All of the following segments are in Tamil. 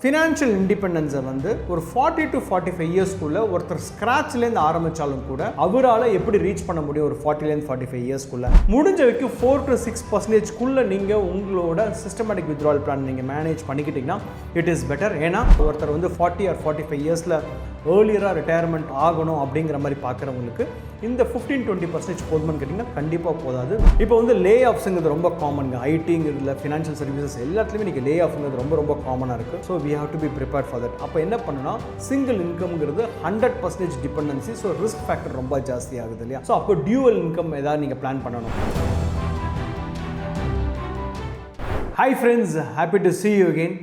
ஃபினான்ஷியல் இண்டிபெண்டன்ஸை வந்து ஒரு ஃபார்ட்டி டு ஃபார்ட்டி ஃபைவ் இயர்ஸ்க்குள்ளே ஒருத்தர் ஸ்க்ராட்ச்லேருந்து ஆரம்பித்தாலும் கூட அவரால் எப்படி ரீச் பண்ண முடியும் ஒரு ஃபார்ட்டிலேருந்து ஃபார்ட்டி ஃபைவ் இயர்ஸ்க்குள்ளே முடிஞ்ச வரைக்கும் ஃபோர் டு சிக்ஸ் பர்சன்டேஜ்க்குள்ளே நீங்கள் உங்களோட சிஸ்டமேட்டிக் வித்ட்ரால் பிளான் நீங்கள் மேனேஜ் பண்ணிக்கிட்டிங்கன்னா இட் இஸ் பெட்டர் ஏன்னா ஒருத்தர் வந்து ஃபார்ட்டி ஆர் ஃபார்ட்டி ஃபைவ் இயர்ஸில் ஏர்லியராக ரிட்டையர்மெண்ட் ஆகணும் அப்படிங்கிற மாதிரி பார்க்குறவங்களுக்கு இந்த ஃபிஃப்டீன் டுவெண்ட்டி பர்சன்டேஜ் போதுமான்னு கேட்டிங்கன்னா கண்டிப்பாக போதாது. இப்போ வந்து லே ஆஃப்ஸுங்கிறது ரொம்ப காமனுங்க ஐடிங்கிறதுல ஃபினான்ஷியல் சர்வீசஸ் எல்லாத்துலேயுமே இன்றைக்கி லே ஆஃப்ங்கிறது ரொம்ப ரொம்ப காமனாக இருக்குது so we have to be prepare for that அப்போ என்ன பண்ணுன்னா single இன்கம்ங்கிறது hundred percentage dependency so risk factor ரொம்ப ஜாஸ்தி ஆகுது இல்லையா? ஸோ அப்போ டியூவல் இன்கம் ஏதாவது நீங்கள் பிளான் பண்ணணும். Hi friends happy to see you again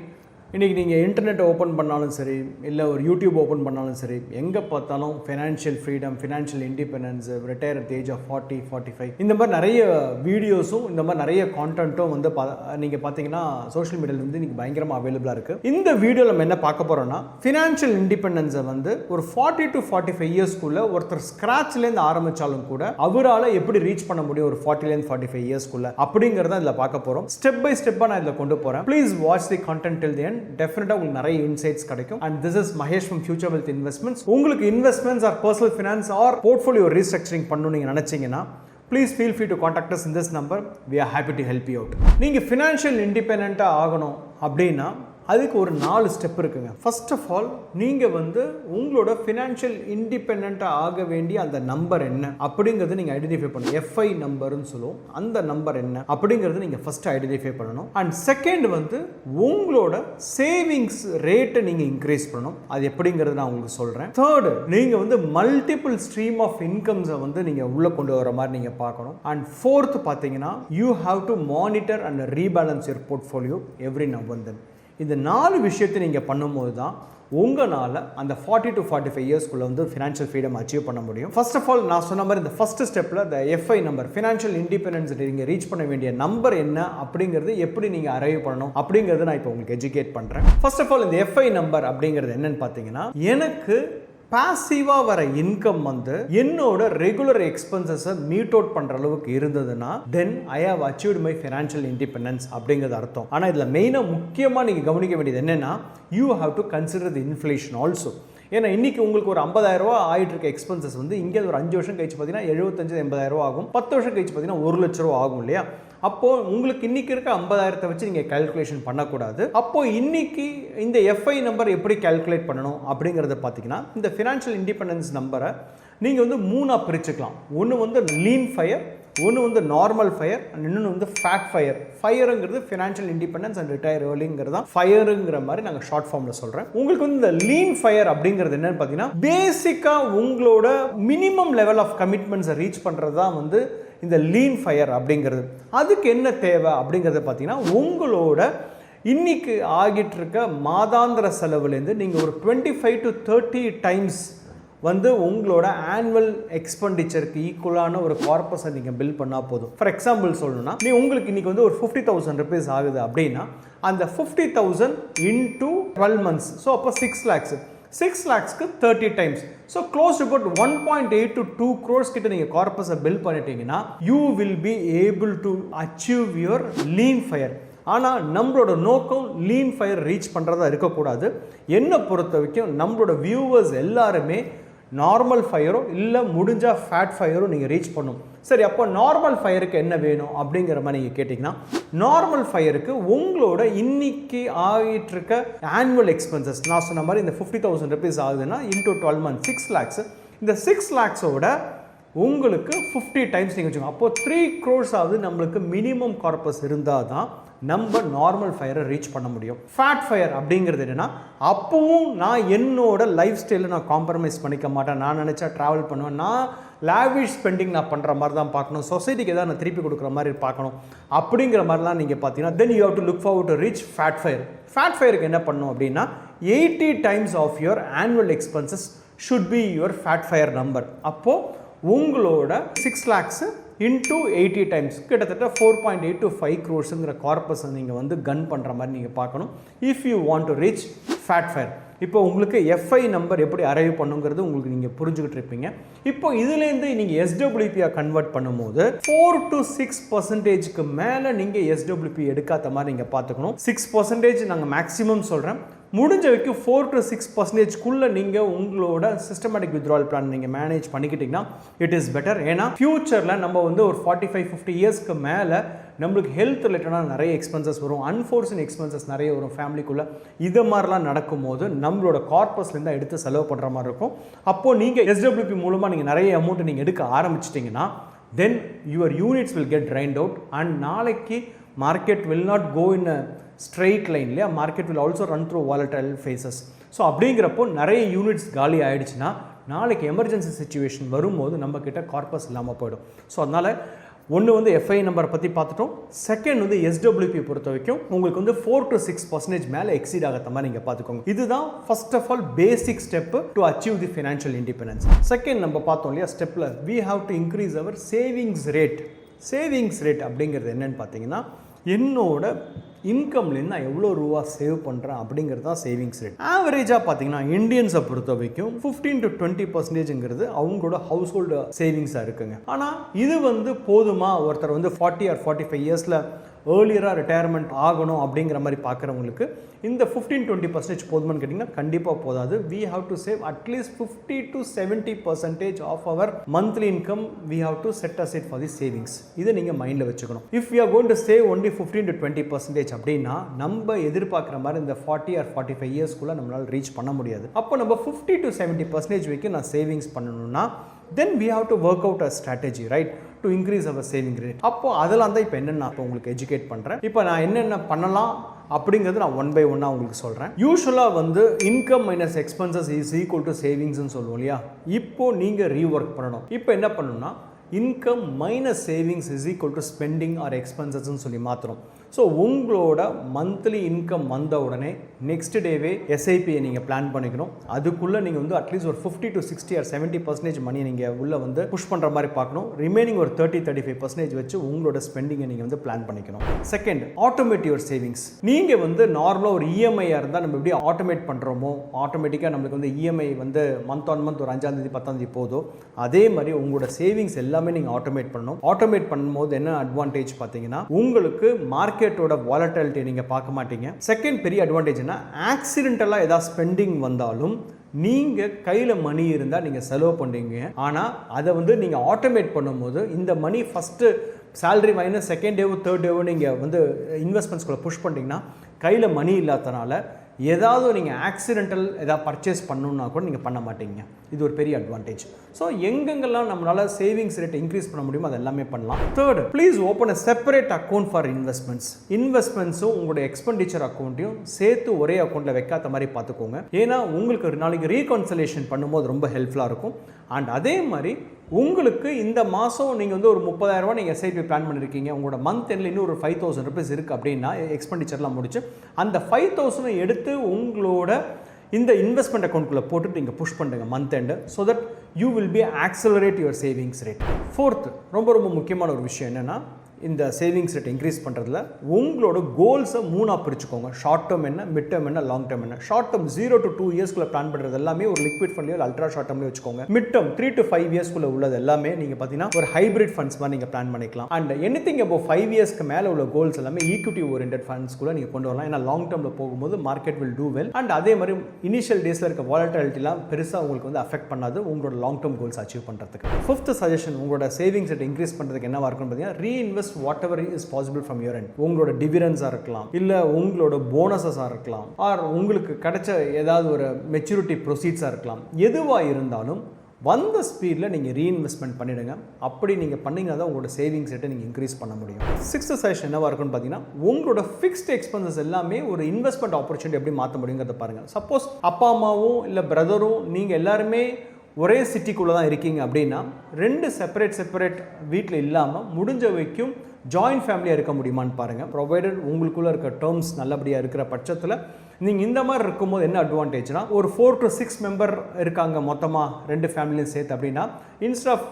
இன்றைக்கி நீங்கள் இன்டர்நெட் ஓப்பன் பண்ணாலும் சரி இல்லை ஒரு யூடியூப் ஓப்பன் பண்ணாலும் சரி எங்கே பார்த்தாலும் financial freedom financial independence retire at age of forty forty five இந்த மாதிரி நிறைய வீடியோஸும் இந்த மாதிரி நிறைய கான்டென்ட்டும் வந்து பா நீங்கள் பார்த்தீங்கன்னா சோஷியல் மீடியாவில் வந்து இன்றைக்கி பயங்கரமாக அவைலபிளாக இருக்குது இந்த வீடியோவில் நம்ம என்ன பார்க்க போகிறோம்னா ஃபினான்ஷியல் இண்டிபெண்டன்ஸை வந்து ஒரு ஃபார்ட்டி டு ஃபார்ட்டி ஃபைவ் இயர்ஸ்க்குள்ளே ஒருத்தர் ஸ்க்ராட்ச்லேருந்து ஆரம்பித்தாலும் கூட அவரால் எப்படி ரீச் பண்ண முடியும் ஒரு ஃபார்ட்டிலேருந்து ஃபார்ட்டி ஃபைவ் இயர்ஸ்க்குள்ளே அப்படிங்கிறத இதில் பார்க்க போகிறோம் ஸ்டெப் பை ஸ்டெப்பாக நான் இதில் கொண்டு போகிறேன் please watch the content till the end டெஃபினட்டாக உங்களுக்கு நிறைய இன்சைட்ஸ் கிடைக்கும். And this is Mahesh from future wealth investments உங்களுக்கு investments or personal finance or portfolio restructuring பண்ணணும் நீங்கள் நினச்சிங்கன்னா please feel free to contact in this number number. We are happy to help you நீங்கள் ஃபினான்ஷியல் இண்டிபெண்ட்டாக ஆகணும் அப்படின்னா அதுக்கு ஒரு நாலு ஸ்டெப் இருக்குங்க. ஃபர்ஸ்ட் ஆஃப் ஆல் நீங்கள் வந்து உங்களோட ஃபினான்ஷியல் இண்டிபெண்ட்டாக ஆக வேண்டிய அந்த நம்பர் என்ன? அப்படிங்கிறது நீங்கள் ஐடென்டிஃபை பண்ணணும். எஃப்ஐ நம்பர்னு சொல்லுவோம். அந்த நம்பர் என்ன? அப்படிங்கிறது நீங்கள் ஃபஸ்ட்டு ஐடென்டிஃபை பண்ணணும். அண்ட் செகண்ட் வந்து உங்களோட சேவிங்ஸ் ரேட்டை நீங்கள் இன்க்ரீஸ் பண்ணணும். அது எப்படிங்கிறது நான் உங்களுக்கு சொல்கிறேன் தேர்டு நீங்கள் வந்து மல்டிபிள் ஸ்ட்ரீம் ஆஃப் இன்கம்ஸை வந்து நீங்கள் உள்ளே கொண்டு வர மாதிரி நீங்கள் பார்க்கணும். அண்ட் ஃபோர்த் பார்த்தீங்கன்னா you have to monitor and rebalance your portfolio every now and then இந்த நாலு விஷயத்தை நீங்கள் பண்ணும்போது தான் உங்களால் அந்த ஃபார்ட்டி டு ஃபார்ட்டி ஃபைவ் இயர்ஸ்க்குள்ளே வந்து ஃபினான்ஷியல் ஃப்ரீடம் அச்சீவ் பண்ண முடியும். ஃபர்ஸ்ட் ஆஃப் ஆல் நான் சொன்ன மாதிரி இந்த ஃபர்ஸ்ட் ஸ்டெப்பில் இந்த எஃப்ஐ நம்பர் ஃபினான்ஷியல் இண்டிபெண்டன்ஸ் நீங்கள் ரீச் பண்ண வேண்டிய நம்பர் என்ன அப்படிங்கிறது எப்படி நீங்கள் அரைவ் பண்ணணும் அப்படிங்கிறத நான் இப்போ உங்களுக்கு எஜுகேட் பண்ணுறேன் ஃபர்ஸ்ட் ஆஃப் ஆல் இந்த எஃப்ஐ நம்பர் அப்படிங்கிறது என்னன்னு பார்த்தீங்கன்னா எனக்கு பாசிவாக வர இன்கம் வந்து என்னோட ரெகுலர் எக்ஸ்பென்சஸை மீட் அவுட் பண்ணுற அளவுக்கு இருந்ததுன்னா then I have achieved my financial independence அப்படிங்கிறது அர்த்தம். ஆனால் இதில் மெயினாக முக்கியமாக நீங்கள் கவனிக்க வேண்டியது என்னென்னா you have to consider the inflation also ஏன்னா இன்னைக்கு உங்களுக்கு ஒரு ஐம்பதாயிரரூவா ஆகிட்டு இருக்க எக்ஸ்பென்சஸ் வந்து இங்கே ஒரு அஞ்சு வருஷம் கழிச்சு பார்த்தீங்கன்னா எழுபத்தஞ்சு எண்பதாயிரரூவா ஆகும். பத்து வருஷம் கழிச்சு பார்த்தீங்கன்னா ஒரு லட்ச ரூபா ஆகும் இல்லையா? அப்போ உங்களுக்கு இன்னைக்கு இருக்க ஐம்பதாயிரத்தை வச்சு நீங்கள் கால்குலேஷன் பண்ணக்கூடாது. அப்போ இன்னைக்கு இந்த எஃப்ஐ நம்பர் எப்படி கால்குலேட் பண்ணணும் அப்படிங்கிறத பார்த்தீங்கன்னா இந்த ஃபினான்ஷியல் இண்டிபெண்டன்ஸ் நம்பரை நீங்கள் வந்து மூணாக பிரிச்சுக்கலாம். ஒன்று வந்து லீன் ஃபயர் ஒன்று வந்து நார்மல் ஃபயர் அண்ட் இன்னொன்று வந்து ஃபேட் ஃபயர் ஃபயருங்கிறது ஃபினான்ஷியல் இண்டிபெண்டன்ஸ் அண்ட் ரிட்டையர் ஏர்லிங்கிறது தான் ஃபயருங்கிற மாதிரி நாங்கள் ஷார்ட் ஃபார்மில் சொல்கிறேன் உங்களுக்கு வந்து இந்த லீன் ஃபயர் அப்படிங்கிறது என்னன்னு பார்த்தீங்கன்னா பேசிக்காக உங்களோட மினிமம் லெவல் ஆஃப் கமிட்மெண்ட்ஸை ரீச் பண்ணுறது தான் வந்து இந்த லீன் ஃபயர் அப்படிங்கிறது. அதுக்கு என்ன தேவை அப்படிங்கிறத பார்த்தீங்கன்னா உங்களோட இன்னைக்கு ஆகிட்டு இருக்க மாதாந்திர செலவுலேருந்து நீங்கள் ஒரு twenty five to thirty times வந்து உங்களோட ஆனுவல் எக்ஸ்பெண்டிச்சருக்கு ஈக்குவலான ஒரு கார்பஸை நீங்கள் பில் பண்ணால் போதும். ஃபார் எக்ஸாம்பிள் சொல்லணும்னா நீ உங்களுக்கு இன்றைக்கி வந்து ஒரு ஃபிஃப்டி தௌசண்ட் ருபீஸ் ஆகுது அப்படின்னா அந்த fifty thousand into twelve months so அப்போ six lakhs six லேக்ஸ்க்கு thirty times so close report one point eight to two crores கிட்ட நீங்கள் கார்பஸை பில் பண்ணிட்டீங்கன்னா you will be able to achieve your lean fire ஆனால் நம்மளோட நோக்கம் லீன் ஃபயர் ரீச் பண்ணுறதா இருக்கக்கூடாது. என்னை பொறுத்த வரைக்கும் நம்மளோட வியூவர்ஸ் எல்லாருமே நார்மல் ஃபயரோ இல்லை முடிஞ்சால் ஃபேட் ஃபயரோ நீங்கள் ரீச் பண்ணும். சரி அப்போ நார்மல் ஃபயருக்கு என்ன வேணும் அப்படிங்கிற மாதிரி நீங்கள் கேட்டிங்கன்னா நார்மல் ஃபயருக்கு உங்களோட இன்னைக்கு ஆகிட்டுருக்க ஆனுவல் எக்ஸ்பென்சஸ் நான் சொன்ன மாதிரி இந்த ஃபிஃப்டி தௌசண்ட் ருபீஸ் ஆகுதுன்னா into twelve month six lakhs இந்த சிக்ஸ் லேக்ஸோட உங்களுக்கு ஃபிஃப்டி டைம்ஸ் நீங்கள் வச்சுக்கோங்க. அப்போது த்ரீ க்ரோர்ஸ் ஆகுது நம்மளுக்கு மினிமம் கார்பஸ் இருந்தால் தான் நம்ம நார்மல் ஃபயரை ரீச் பண்ண முடியும். ஃபேட் ஃபயர் அப்படிங்கிறது என்னென்னா அப்பவும் நான் என்னோட லைஃப் ஸ்டைலில் நான் காம்ப்ரமைஸ் பண்ணிக்க மாட்டேன். நான் நினச்சா ட்ராவல் பண்ணுவேன். நான் லேவிஷ் ஸ்பெண்டிங் நான் பண்ணுற மாதிரி தான் பார்க்கணும். சொசைட்டிக்கு எதாவது நான் திருப்பி கொடுக்குற மாதிரி பார்க்கணும். அப்படிங்கிற மாதிரிலாம் நீங்கள் பார்த்தீங்கன்னா then you have to look forward to reach fat fire fat ஃபயருக்கு என்ன பண்ணணும் அப்படின்னா eighty times of your annual expenses should be your fat fire number அப்போது உங்களோட six lakhs into eighty times கிட்டத்தட்ட four point eight to five க்ரோர்ஸுங்கிற கார்பஸை நீங்கள் வந்து கன் பண்ணுற மாதிரி நீங்கள் பார்க்கணும். If you want to reach fat fire இப்போ உங்களுக்கு எஃப்ஐ நம்பர் எப்படி அரைவ் பண்ணுங்கிறது உங்களுக்கு நீங்கள் புரிஞ்சுக்கிட்டு இருப்பீங்க. இப்போ இதுலேருந்து நீங்கள் எஸ்டபிள்யூபியாக கன்வெர்ட் பண்ணும்போது ஃபோர் டு சிக்ஸ் பர்சன்டேஜ்க்கு மேலே நீங்கள் எஸ்டபிள்யூபி எடுக்காத மாதிரி நீங்கள் பார்த்துக்கணும். சிக்ஸ் பர்சன்டேஜ் நாங்கள் மேக்ஸிமம் சொல்கிறேன் முடிஞ்ச வரைக்கும் ஃபோர் டு சிக்ஸ் பர்சன்டேஜ்க்குள்ளே நீங்கள் உங்களோட சிஸ்டமேட்டிக் வித்ரால் பிளான் நீங்கள் மேனேஜ் பண்ணிக்கிட்டிங்கன்னா இட் இஸ் பெட்டர் ஏன்னா ஃப்யூச்சரில் நம்ம வந்து ஒரு ஃபார்ட்டி ஃபைவ் ஃபிஃப்டி இயர்ஸ்க்கு மேலே நம்மளுக்கு ஹெல்த் ரிலேட்டடாக நிறைய எக்ஸ்பென்சஸ் வரும். அன்ஃபோர்ஸின் எக்ஸ்பென்சஸ் நிறைய வரும் ஃபேமிலிக்குள்ளே இது மாதிரிலாம் நடக்கும்போது நம்மளோட கார்பஸ்லேருந்து எடுத்து செலவு பண்ணுற மாதிரி இருக்கும். அப்போது நீங்கள் எஸ்டபிள்யூபி மூலமாக நீங்கள் நிறைய அமௌண்ட்டை நீங்கள் எடுக்க ஆரம்பிச்சிட்டிங்கன்னா then your units will get drained out and நாளைக்கு market will not go in a straight line இல்லையா? Market will also run through volatile phases so அப்படிங்கிறப்போ நிறைய யூனிட்ஸ் காலி ஆகிடுச்சுன்னா நாளைக்கு எமர்ஜென்சி சுச்சுவேஷன் வரும்போது நம்மக்கிட்ட கார்பஸ் இல்லாமல் போயிடும். ஸோ அதனால் ஒன்று வந்து எஃப்ஐ நம்பரை பற்றி பார்த்துட்டோம். செகண்ட் வந்து எஸ்டபிள்யூபி பொறுத்த வரைக்கும் உங்களுக்கு வந்து ஃபோர் டு சிக்ஸ் பர்சன்டேஜ் மேலே எக்ஸீட் ஆகாத மாதிரி நீங்கள் பார்த்துக்கோங்க. இதுதான் first of all basic step to achieve the financial independence second நம்ம பார்த்தோம் இல்லையா ஸ்டெப்பில் we have to increase our savings rate savings rate அப்படிங்கிறது என்னன்னு பார்த்தீங்கன்னா என்னோட இன்கம்லேருந்து நான் எவ்வளோ ரூபா சேவ் பண்ணுறேன் அப்படிங்கிறது தான் சேவிங்ஸ் ரேட் ஆவரேஜாக பார்த்தீங்கன்னா இந்தியன்ஸை பொறுத்த வரைக்கும் ஃபிஃப்டீன் டு டுவெண்ட்டி பர்சன்டேஜுங்கிறது அவங்களோட ஹவுஸ் ஹோல்டு சேவிங்ஸாக இருக்குங்க. ஆனால் இது வந்து போதுமா? ஒருத்தர் வந்து ஃபார்ட்டி ஆர் ஃபார்ட்டி ஃபைவ் இயர்ஸில் ஏர்லியராக ரிட்டையர்மெண்ட் ஆகணும் அப்படிங்கிற மாதிரி பார்க்குறவங்களுக்கு இந்த ஃபிஃப்டீன் டுவெண்ட்டி பர்சன்டேஜ் போதுமான்னு கேட்டிங்கன்னா கண்டிப்பாக போதாது. We have to save at least fifty to seventy percentage of our monthly income we have to set aside for the savings இதை நீங்கள் மைண்டில் வச்சுக்கணும். If you are going to save only fifteen to twenty percentage அப்படின்னா நம்ம எதிர்பார்க்குற மாதிரி இந்த ஃபார்ட்டி ஆர் ஃபார்ட்டி ஃபைவ் இயர்ஸ்க்குள்ளே நம்மளால் ரீச் பண்ண முடியாது. அப்போ நம்ம ஃபிஃப்டி டு செவன்ட்டி பர்சன்டேஜ் வரைக்கும் நான் சேவிங்ஸ் பண்ணணும்னா then we have to work out a strategy right to increase our saving rate அப்போ அதெல்லாம் தான் இப்போ என்னென்ன இப்போ உங்களுக்கு எஜுகேட் பண்ணுறேன் இப்போ நான் என்னென்ன பண்ணலாம் அப்படிங்கிறது நான் ஒன் பை ஒன்னாக உங்களுக்கு சொல்கிறேன் யூஸ்வலாக வந்து income minus expenses is equal to சேவிங்ஸ்னு சொல்லுவோம் இல்லையா? இப்போ நீங்கள் ரீஒர்க் பண்ணணும். இப்போ என்ன பண்ணணும்னா income minus savings is equal to spending or எக்ஸ்பென்சஸ்ன்னு சொல்லி மாற்றுறோம் ஸோ உங்களோட மந்த்லி இன்கம் வந்த உடனே நெக்ஸ்ட் டேவே எஸ்ஐபியை நீங்கள் பிளான் பண்ணிக்கணும். அதுக்குள்ளே நீங்கள் வந்து அட்லீஸ்ட் ஒரு fifty to sixty or seventy percentage money நீங்கள் உள்ளே வந்து புஷ் பண்ணுற மாதிரி பார்க்கணும். ரிமைனிங் ஒரு தேர்ட்டி தேர்ட்டி ஃபைவ் பர்சன்டேஜ் வச்சு உங்களோட ஸ்பெண்டிங்கை நீங்கள் வந்து பிளான் பண்ணிக்கணும். செகண்ட் ஆட்டோமேட் யுவர் சேவிங்ஸ் நீங்கள் வந்து நார்மலாக ஒரு இஎம்ஐயாக இருந்தால் நம்ம எப்படி ஆட்டோமேட் பண்ணுறோமோ ஆட்டோமேட்டிக்காக நம்மளுக்கு வந்து இஎம்ஐ வந்து மந்த் ஆன் மந்த் ஒரு அஞ்சாம் தேதி பத்தாம் தேதி போதோ அதே மாதிரி உங்களோட சேவிங்ஸ் எல்லாமே நீங்கள் ஆட்டோமேட் பண்ணணும். ஆட்டோமேட் பண்ணும்போது என்ன அட்வான்டேஜ் பார்த்தீங்கன்னா உங்களுக்கு மார்க்கெட் மார்க்கெட்டோட வாலட்டிலிட்டி நீங்கள் பார்க்க மாட்டீங்க. செகண்ட் பெரிய அட்வான்டேஜ்னா ஆக்சிடென்டலாக ஏதாவது ஸ்பெண்டிங் வந்தாலும் நீங்கள் கையில் மணி இருந்தால் நீங்கள் செலவு பண்ணுறீங்க ஆனால் அதை வந்து நீங்கள் ஆட்டோமேட் பண்ணும்போது இந்த money first salary minus second டேவோ third டேவோ நீங்கள் வந்து இன்வெஸ்ட்மெண்ட்ஸ்குள்ளே புஷ் பண்ணிட்டீங்கன்னா கையில் மணி இல்லாதனால ஏதாவது நீங்கள் ஆக்சிடென்டல் ஏதாவது பர்ச்சேஸ் பண்ணணுன்னா கூட நீங்கள் பண்ண மாட்டீங்க. இது ஒரு பெரிய அட்வான்டேஜ் ஸோ எங்கெங்கெல்லாம் நம்மளால் சேவிங்ஸ் ரேட்டை இன்க்ரீஸ் பண்ண முடியுமோ அது எல்லாமே பண்ணலாம். Third please open a separate account for investments இன்வெஸ்ட்மெண்ட்ஸும் உங்களோட எக்ஸ்பெண்டிச்சர் அக்கௌண்ட்டையும் சேர்த்து ஒரே அக்கௌண்ட்டில் வைக்காத மாதிரி பார்த்துக்கோங்க. ஏன்னா உங்களுக்கு ஒரு நாளைக்கு ரீகன்சலேஷன் பண்ணும்போது ரொம்ப ஹெல்ப்ஃபுல்லாக இருக்கும். அண்ட் அதே மாதிரி உங்களுக்கு இந்த மாதம் நீங்கள் வந்து ஒரு முப்பதாயிரரூவா நீங்கள் எஸ்ஐபி பிளான் பண்ணியிருக்கீங்க உங்களோட மந்த் எண்ணில் இன்னும் ஒரு ஃபைவ் தௌசண்ட் ருபீஸ் இருக்குது அப்படின்னா எக்ஸ்பெண்டிச்சர்லாம் முடிச்சு அந்த ஃபைவ் தௌசண்டை எடுத்து உங்களோட இந்த இன்வெஸ்ட்மெண்ட் அக்கௌண்ட்குள்ளே போட்டுட்டு நீங்கள் புஷ் பண்ணுங்கள் month end so that you will be accelerate your savings rate fourth ரொம்ப ரொம்ப முக்கியமான ஒரு விஷயம் என்னென்னா இந்த சேவிங்ஸ் ரேட் இன்க்ரீஸ் பண்ணுறதுல உங்களோட கோல்ஸை மூணாக பிரிச்சுக்கோங்க. ஷார்ட் டேர்ம் என்ன மிட் டேர்ம் என்ன லாங் டேர்ம் என்ன. Short term zero to two இயர்ஸ்க்குள்ள plan பண்ணுறது எல்லாமே ஒரு லிக்விட் ஃபண்ட்லையோ அல்ட்ரா ஷார்ட் டேர்ம்லேயே வச்சுக்கோங்க. Mid term three to five இயர்ஸ்க்குள்ள உள்ளது எல்லாமே நீங்கள் பார்த்தீங்கன்னா ஒரு ஹைபிரிட் ஃபண்ட்ஸ் மாதிரி நீங்கள் பிளான் பண்ணிக்கலாம். அண்ட் எனி திங் இப்போ ஃபைவ் இயர்ஸ்க்கு மேலே உள்ள கோல்ஸ் எல்லாமே ஈக்விட்டி ஓரியன்ட் ஃபண்ட்ஸ்க்குள்ள நீங்கள் கொண்டு வரலாம். ஏன்னா லாங் டேர்மில் போகும்போது market will do well and அதே மாதிரி இனிஷியல் டேஸில் இருக்க வாலட்டாலிட்டிலாம் பெருசாக உங்களுக்கு வந்து அஃபெக்ட் பண்ணாது உங்களோட லாங் டேர்ம் கோல்ஸ் அச்சீவ் பண்ணுறதுக்கு ஃபிஃப்த் சஜஷன் உங்களோட சேவிங்ஸ் ரேட் இன்க்ரீஸ் பண்ணுறதுக்கு என்னவா இருக்கும்னு பார்த்தீங்கன்னா reinvest whatever is possible from your and உங்களோட டிவிடன்ஸாக இருக்கலாம். இல்லை உங்களோட போனஸஸாக இருக்கலாம். ஆர் உங்களுக்கு கிடைச்ச ஏதாவது ஒரு மெச்சூரிட்டி ப்ரொசீட்ஸாக இருக்கலாம். எதுவாக இருந்தாலும் வந்த ஸ்பீடில் நீங்கள் ரீஇன்வெஸ்ட்மெண்ட் பண்ணிடுங்க. அப்படி நீங்கள் பண்ணீங்கன்னா தான் உங்களோட சேவிங்ஸ் ரேட்டை நீங்கள் இன்க்ரீஸ் பண்ண முடியும். சிக்ஸ்த் சஜஷன் என்னவாக இருக்குன்னு பார்த்தீங்கன்னா உங்களோட ஃபிக்ஸ்ட் எக்ஸ்பென்சஸ் எல்லாமே ஒரு இன்வெஸ்ட்மெண்ட் ஆப்பர்ச்சுனிட்டி எப்படி மாற்ற முடியுங்கிறத பாருங்கள் சப்போஸ் அப்பா அம்மாவும் இல்லை பிரதரும் நீங்கள் எல்லாருமே ஒரே சிட்டிக்குள்ளே தான் இருக்கீங்க அப்படின்னா ரெண்டு செப்பரேட் செப்பரேட் வீட்டில் இல்லாமல் முடிஞ்ச வரைக்கும் ஜாயிண்ட் ஃபேமிலியாக இருக்க முடியுமான்னு பாருங்கள் ப்ரொவைடட் உங்களுக்குள்ளே இருக்க டேர்ம்ஸ் நல்லபடியாக இருக்கிற பட்சத்தில் நீங்கள் இந்த மாதிரி இருக்கும்போது என்ன அட்வான்டேஜ்னா ஒரு ஃபோர் டு சிக்ஸ் மெம்பர் இருக்காங்க மொத்தமாக ரெண்டு ஃபேமிலியும் சேர்த்து அப்படின்னா instead of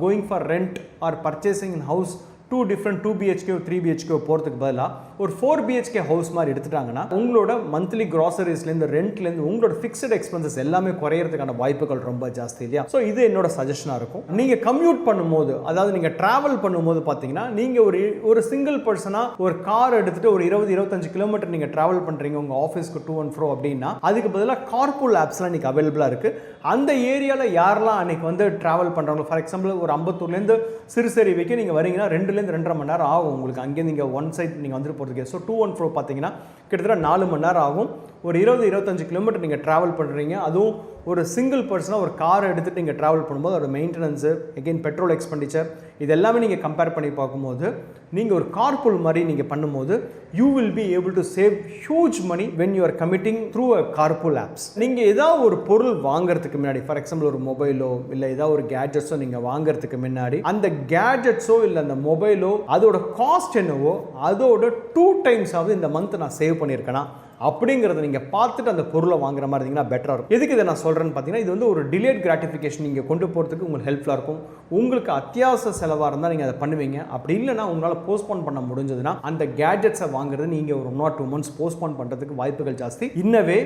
going for rent or purchasing in house two different two BHK three BHK போகிறதுக்கு பதிலாக ஒரு ஃபோர் பிஹெச்கே ஹவுஸ் மாதிரி எடுத்துட்டாங்கன்னா உங்களோட மந்த்லி கிராசரிஸ்லேருந்து ரெண்ட்லேருந்து உங்களோட ஃபிக்ஸ்டு எக்ஸ்பென்சஸ் எல்லாமே குறையறதுக்கான வாய்ப்புகள் ரொம்ப ஜாஸ்தி இல்லையா? ஸோ இது என்னோட சஜஷனாக இருக்கும். நீங்கள் கம்யூட் பண்ணும்போது அதாவது நீங்கள் ட்ராவல் பண்ணும்போது பார்த்தீங்கன்னா நீங்கள் ஒரு ஒரு சிங்கிள் பர்சனாக ஒரு கார் எடுத்துகிட்டு ஒரு இருபது இருபத்தஞ்சு கிலோமீட்டர் நீங்கள் ட்ராவல் பண்ணுறீங்க உங்கள் ஆஃபீஸ்க்கு டூ அண்ட் ஃப்ரோ அப்படின்னா அதுக்கு பதிலாக கார்பூல் ஆப்ஸ்லாம் இன்றைக்கி அவைலபிளாக இருக்குது அந்த ஏரியாவில் யாரெல்லாம் அன்றைக்கி வந்து ட்ராவல் பண்ணுறாங்க ஃபார் எக்ஸாம்பிள் ஒரு அம்பத்தூர்லேருந்து சிறுசேரி வைக்க நீங்கள் வரீங்கன்னா ரெண்டுலேருந்து ரெண்டரை மணி நேரம் ஆகும் உங்களுக்கு. அங்கேருந்து இங்கே ஒன் சைட் நீங்கள் வந்துட்டு போகிறதுக்கு ஸோ டூ ஒன் ஃபோர் பார்த்தீங்கன்னா கிட்டத்தட்ட நாலு மணி நேரம் ஆகும். ஒரு இருபது இருபத்தஞ்சு கிலோமீட்டர் நீங்கள் ட்ராவல் பண்ணுறீங்க அதுவும் ஒரு சிங்கிள் பர்சனாக ஒரு கார் எடுத்துகிட்டு நீங்கள் ட்ராவல் பண்ணும்போது அதோட மெயின்டெனன்ஸு எகெயின் பெட்ரோல் எக்ஸ்பெண்டிச்சர் இது எல்லாமே நீங்கள் கம்பேர் பண்ணி பார்க்கும்போது நீங்கள் ஒரு கார்பூல் மாதிரி நீங்கள் பண்ணும்போது you will be able to save huge money when you are commuting through a carpool apps நீங்கள் ஏதாவது ஒரு பொருள் வாங்குறதுக்கு முன்னாடி ஃபார் எக்ஸாம்பிள் ஒரு மொபைலோ இல்லை ஏதாவது ஒரு கேட்ஜெட்ஸோ நீங்கள் வாங்குறதுக்கு முன்னாடி அந்த கேட்ஜெட்ஸோ இல்லை அந்த மொபைலோ அதோட காஸ்ட் என்னவோ அதோட டூ டைம்ஸாவது இந்த மந்த் நான் சேவ் பண்ணியிருக்கேனா அப்படிங்கிறத நீங்கள் பார்த்துட்டு அந்த பொருளை வாங்குற மாதிரி இருந்தீங்கன்னா பெட்டராக இருக்கும். எதுக்கு இதை நான் சொல்கிறேன்னு பார்த்தீங்கன்னா இது வந்து ஒரு டிலேட் கிராட்டிஃபிகேஷன் நீங்கள் கொண்டு போகிறதுக்கு உங்களுக்கு ஹெல்ப்ஃபுல்லாக இருக்கும். உங்களுக்கு அத்தியாவசிய செலவாக இருந்தால் நீங்கள் அதை பண்ணுவீங்க. அப்படி இல்லைனா உங்களால் போஸ்ட்போன் பண்ண முடிஞ்சதுன்னா அந்த கேட்ஜெட்ஸை வாங்குறது நீங்கள் ஒரு one or two months postpone பண்ணுறதுக்கு வாய்ப்புகள் ஜாஸ்தி. இன்னவே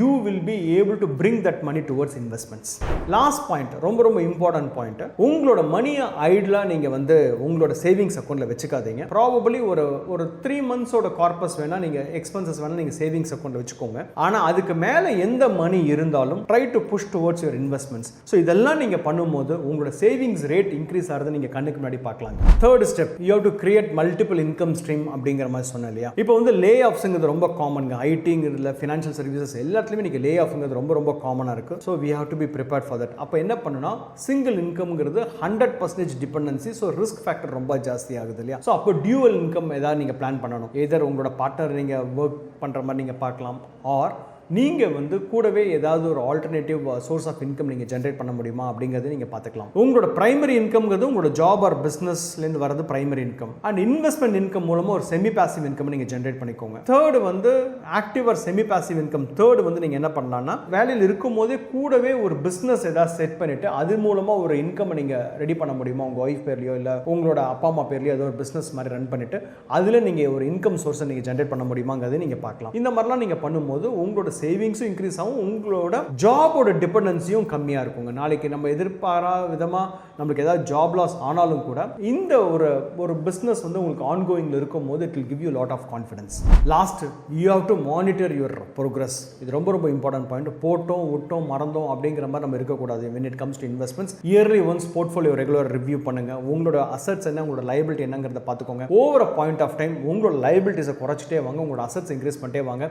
you will be able to bring that money towards investments last point ரொம்ப ரொம்ப இம்பார்ட்டன்ட் பாயிண்ட் உங்களோட மணியை ஐடலாக நீங்கள் வந்து உங்களோட சேவிங்ஸ் அக்கௌண்ட்டில் வச்சுக்காதீங்க. ப்ராபபிளி ஒரு ஒரு த்ரீ மந்த்ஸோட கார்பஸ் வேணால் நீங்கள் எக்ஸ்பென்சஸ் வேணால் நீங்கள் சேவிங்ஸ் அக்கௌண்ட் வச்சுக்கோங்க. ஆனால் அதுக்கு மேலே எந்த மணி இருந்தாலும் try to push towards your investments so இதெல்லாம் நீங்கள் பண்ணும்போது உங்களோட சேவிங்ஸ் ரேட் இன்க்ரீஸ் ஆகிறது நீங்கள் கண்ணுக்கு முன்னாடி பார்க்கலாங்க third step you have to create multiple income stream அப்படிங்கிற மாதிரி சொன்னேன் இல்லையா? இப்போ வந்து லே ஆஃப்ஸுங்கிறது ரொம்ப காமனுங்க ஐடிங்கிறதுல ஃபினான்ஷியல் சர்வீசஸ் எல்லாத்துலேயுமே நீங்கள் லே ஆஃப்ங்கிறது ரொம்ப ரொம்ப காமனாக இருக்குது so we have to be prepared for that அப்போ என்ன பண்ணுன்னா single இன்கம்ங்கிறது hundred percentage dependency so risk factor ரொம்ப ஜாஸ்தி ஆகுது இல்லையா? ஸோ அப்போ டியூவல் இன்கம் ஏதாவது நீங்கள் பிளான் பண்ணணும். எதர் உங்களோட பார்ட்னர் நீங்கள் ஒர்க் பண்ணுற மாதிரி நீங்கள் பார்க்கலாம். ஆர் நீங்கள் வந்து கூடவே ஏதாவது ஒரு ஆல்டர்னேட்டிவ் சோர்ஸ் ஆஃப் இன்கம் நீங்கள் ஜென்ரேட் பண்ண முடியுமா அப்படிங்கிறது நீங்கள் பார்த்துக்கலாம். உங்களோட பிரைமரி இன்கம்ங்கிறது உங்களோட ஜாப் ஆர் பிஸ்னஸ்லேருந்து வரது primary income and investment income மூலமாக ஒரு செமி பாசிவ் இன்கம் நீங்கள் ஜென்ரேட் பண்ணிக்கோங்க. தேர்டு வந்து active or semi passive income third வந்து நீங்கள் என்ன பண்ணலாம்னா வேலையில் இருக்கும் போதே கூடவே ஒரு பிஸ்னஸ் ஏதாவது செட் பண்ணிவிட்டு அது மூலமாக ஒரு இன்கம் நீங்கள் ரெடி பண்ண முடியுமா? உங்கள் ஒய்ஃப் பேர்லையோ இல்லை உங்களோட அப்பா அம்மா பேர்லையோ ஏதோ ஒரு பிஸ்னஸ் மாதிரி ரன் பண்ணிவிட்டு அதில் நீங்கள் ஒரு இன்கம் சோர்ஸை நீங்கள் ஜென்ரேட் பண்ண முடியுமாங்கிறதை நீங்கள் பார்க்கலாம். இந்த மாதிரிலாம் நீங்கள் பண்ணும்போது உங்களோட சேவிங்ஸும் இன்க்ரீஸ் ஆகும். உங்களோட ஜாபோட டிபெண்டன்சியும் கம்மியாக இருக்குங்க. நாளைக்கு நம்ம எதிர்பாராத விதமாக நம்மளுக்கு ஏதாவது ஜாப் லாஸ் ஆனாலும் கூட இந்த ஒரு ஒரு பிஸ்னஸ் வந்து உங்களுக்கு ஆன்கோயிங்கில் இருக்கும் போது it will give you lot of confidence last you have to monitor your progress இது ரொம்ப ரொம்ப இம்பார்ட்டன்ட் பாயிண்ட் போட்டோம் விட்டோம் மறந்தோம் அப்படிங்கிற மாதிரி நம்ம இருக்கக்கூடாது. When it comes to investments yearly once portfolio regular review பண்ணுங்க. உங்களோட அசட்ஸ் என்ன உங்களோட லைபிலிட்டி என்னங்கிறத பார்த்துக்கோங்க. ஓவர் பாயிண்ட் ஆஃப் டைம் உங்களோட லைபிலிட்டிஸை குறைச்சிட்டே வாங்க. உங்களோட அசட்ஸ் இன்க்ரீஸ் பண்ணிட்டே வாங்க.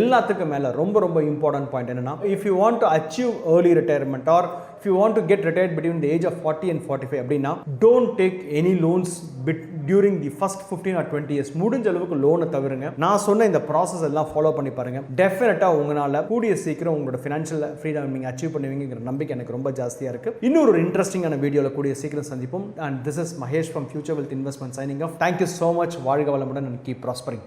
எல்லாத்துக்கும் மேலே ரொம்ப ரொம்ப ரொம்ப இம்பார்ட்டன்ட் பாயிண்ட் என்னன்னா if you want to achieve early retirement or if you want to get retired between the age of forty and forty five அப்படின்னா don't take any loans but during the first fifteen or twenty years முடிஞ்ச அளவுக்கு லோனை தவிருங்க. நான் சொன்ன இந்த ப்ராசஸ் எல்லாம் ஃபாலோ பண்ணி பாருங்க. டெஃபினட்டாக உங்களால் கூடிய சீக்கிரம் உங்களோட ஃபினான்ஷியல் ஃப்ரீடம் நீங்கள் அச்சீவ் பண்ணுவீங்கிற நம்பிக்கை எனக்கு ரொம்ப ஜாஸ்தியாக இருக்குது இன்னொரு இன்ட்ரெஸ்டிங்கான வீடியோவில் கூடிய சீக்கிரம் சந்திப்போம். And this is Mahesh from future wealth investment signing off thank you so much வாழ்க வளமுடன் அண்ட் கீப் ப்ராஸ்பரிங்